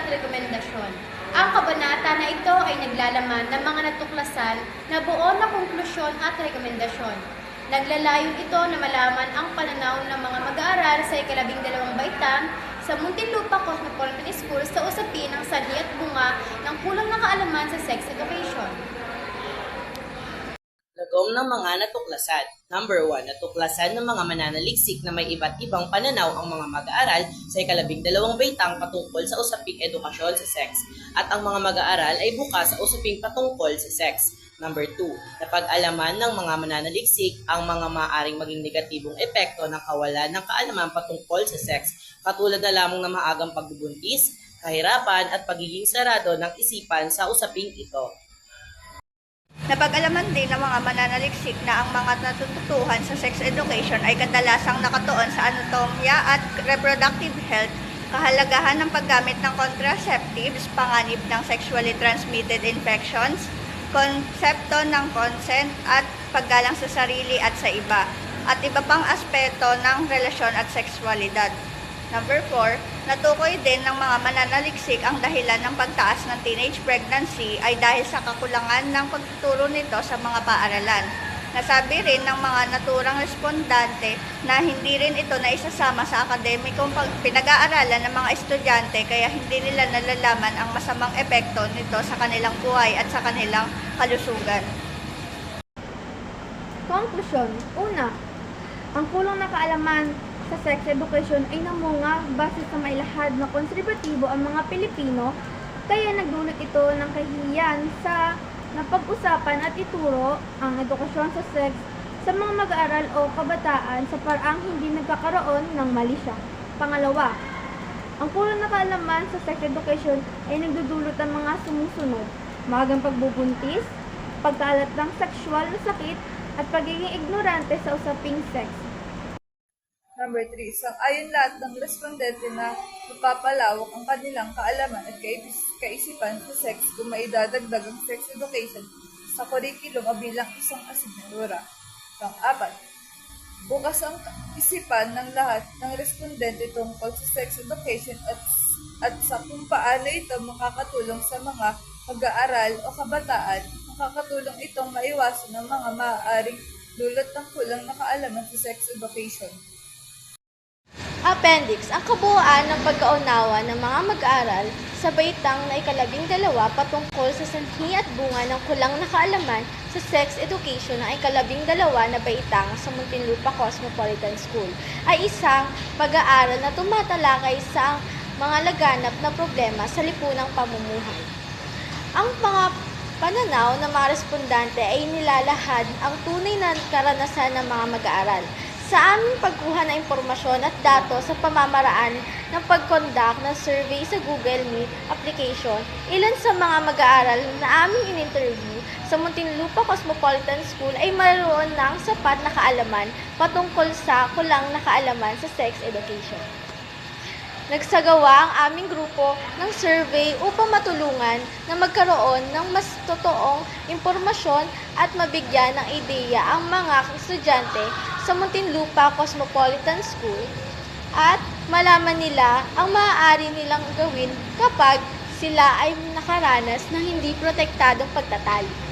at rekomendasyon. Ang kabanata na ito ay naglalaman ng mga natuklasan na buo na konklusyon at rekomendasyon. Naglalayon ito na malaman ang pananaw ng mga mag-aaral sa ikalabing dalawang baitang sa Muntinlupa Cosmopolitan School sa usapin ng sanhi at bunga ng kulang na kaalaman sa sex education. Lagom ng mga natuklasan. Number 1, natuklasan ng mga mananaliksik na may iba't ibang pananaw ang mga mag-aaral sa ikalabing dalawang baitang patungkol sa usaping edukasyon sa sex. At ang mga mag-aaral ay bukas sa usaping patungkol sa sex. Number 2, napag-alaman ng mga mananaliksik ang mga maaaring maging negatibong epekto ng kawalan ng kaalaman patungkol sa sex, katulad na lamang ng maagang pagbubuntis, kahirapan at pagiging sarado ng isipan sa usaping ito. Napag-alaman din ng mga mananaliksik na ang mga natututuhan sa sex education ay kadalasang nakatuon sa anatomya at reproductive health, kahalagahan ng paggamit ng contraceptives, panganib ng sexually transmitted infections, konsepto ng consent at paggalang sa sarili at sa iba, at iba pang aspeto ng relasyon at sexualidad. Number 4, natukoy din ng mga mananaliksik ang dahilan ng pagtaas ng teenage pregnancy ay dahil sa kakulangan ng pagtuturo nito sa mga paaralan. Nasabi rin ng mga naturang respondante na hindi rin ito naisasama sa akademikong pinag-aaralan ng mga estudyante kaya hindi nila nalalaman ang masamang epekto nito sa kanilang buhay at sa kanilang kalusugan. Konklusyon. Una, ang kulang na kaalaman sa sex education ay namunga base sa mailahad na konserbatibo ang mga Pilipino kaya nagdulot ito ng kahihiyan sa napag-usapan at ituro ang edukasyon sa sex sa mga mag-aaral o kabataan sa paraang hindi nagkakaroon ng mali siya. Pangalawa, ang kulang na kaalaman sa sex education ay nagdudulot ng mga sumusunod, magang pagbubuntis, pagkalat ng sexual na sakit, at pagiging ignorante sa usaping sex. Number 3, sang-ayon lahat ng respondente na mapapalawak ang kanilang kaalaman at kais- kaisipan sa sex kung maidadagdag ang sex education sa kurikulum o bilang isang asignatura. Pang-apat, bukas ang isipan ng lahat ng respondente tungkol sa sex education at, at sa kung paano ito makakatulong sa mga mag-aaral o kabataan, makakatulong itong maiwasan ng mga maaaring dulot ng kulang na kaalaman sa sex education. Appendix, ang kabuuan ng pagkaunawa ng mga mag-aaral sa baitang na ikalabing dalawa patungkol sa sanhi at bunga ng kulang na kaalaman sa sex education ng ikalabing dalawa na baitang sa Muntinlupa Cosmopolitan School ay isang pag-aaral na tumatalakay sa mga laganap na problema sa lipunang pamumuhay. Ang mga pananaw ng mga respondante ay nilalahad ang tunay na karanasan ng mga mag-aaral. Sa aming pagkuha ng impormasyon at datos sa pamamaraan ng pag-conduct ng survey sa Google Meet application, ilan sa mga mag-aaral na aming in-interview sa Muntinlupa Cosmopolitan School ay mayroon ng sapat na kaalaman patungkol sa kulang na kaalaman sa sex education. Nagsagawa ang aming grupo ng survey upang matulungan na magkaroon ng mas totoong impormasyon at mabigyan ng ideya ang mga estudyante sa Muntinlupa Cosmopolitan School at malaman nila ang maaari nilang gawin kapag sila ay nakaranas ng hindi protektadong pagtatali.